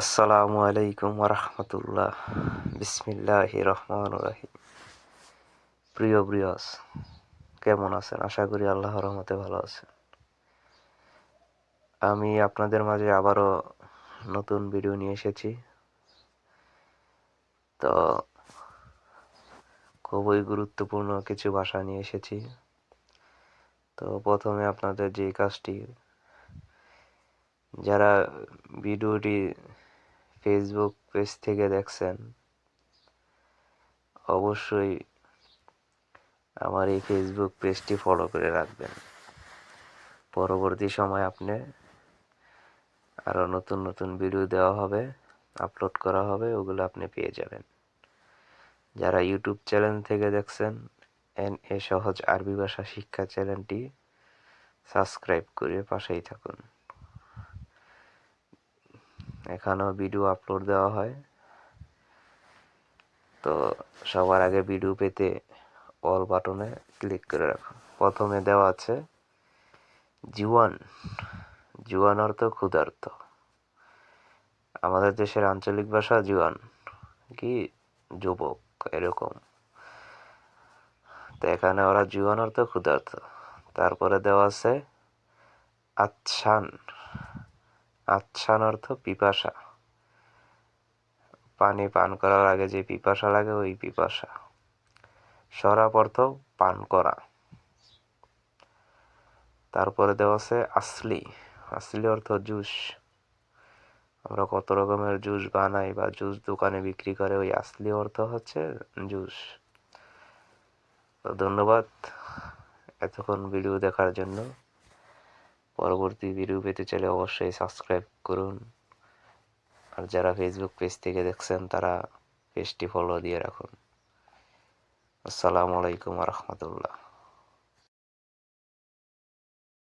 আসসালামু আলাইকুম রহমতুল্লাহ বিসমিল্লাহ রহমান রাহিম। প্রিয় ব্রিয়স কেমন আছেন? আশা করি আল্লাহর রহমতে ভালো আছেন। আমি আপনাদের মাঝে আবারও নতুন ভিডিও নিয়ে এসেছি। তো খুবই গুরুত্বপূর্ণ কিছু ভাষা নিয়ে এসেছি। তো প্রথমে আপনাদের যে কাজটি, যারা ভিডিওটি ফেসবুক পেজ থেকে দেখছেন, অবশ্যই আমার এই ফেসবুক পেজটি ফলো করে রাখবেন। পরবর্তী সময় আপনি আরও নতুন নতুন ভিডিও দেওয়া হবে আপলোড করা হবে, ওগুলো আপনি পেয়ে যাবেন। যারা ইউটিউব চ্যানেল থেকে দেখছেন এন এ সহজ আরবি ভাষা শিক্ষা চ্যানেলটি সাবস্ক্রাইব করে পাশেই থাকুন। এখানেও ভিডিও আপলোড দেওয়া হয়। তো সবার আগে ভিডিও পেতে অল বাটনে ক্লিক করে রাখুন প্রথমে দেওয়া আছে জুয়ান জুয়ান অর্থ ক্ষুধার্ত। আমাদের দেশের আঞ্চলিক ভাষা জুয়ান কি? যুবক, এরকম। তো এখানে ওরা জুয়ান অর্থ ক্ষুধার্ত। তারপরে দেওয়া আছে, আচ্ছান। আচ্ছান অর্থ পিপাসা। পানি পান করার আগে যে পিপাসা লাগে, ওই পিপাসা। সরাপ অর্থ পান করা। তারপরে দেওয়া আছে আসলি। আসলি অর্থ জুস। আমরা কত রকমের জুস বানাই বা জুস দোকানে বিক্রি করে, ওই আসলি অর্থ হচ্ছে জুস। তো ধন্যবাদ এতক্ষণ ভিডিও দেখার জন্য। পরবর্তী ভিডিও পেতে চাইলে অবশ্যই সাবস্ক্রাইব করুন। আর যারা ফেসবুক পেজ থেকে দেখছেন, তারা পেজটি ফলো দিয়ে রাখুন। আসসালামু আলাইকুম রহমতুল্লাহ।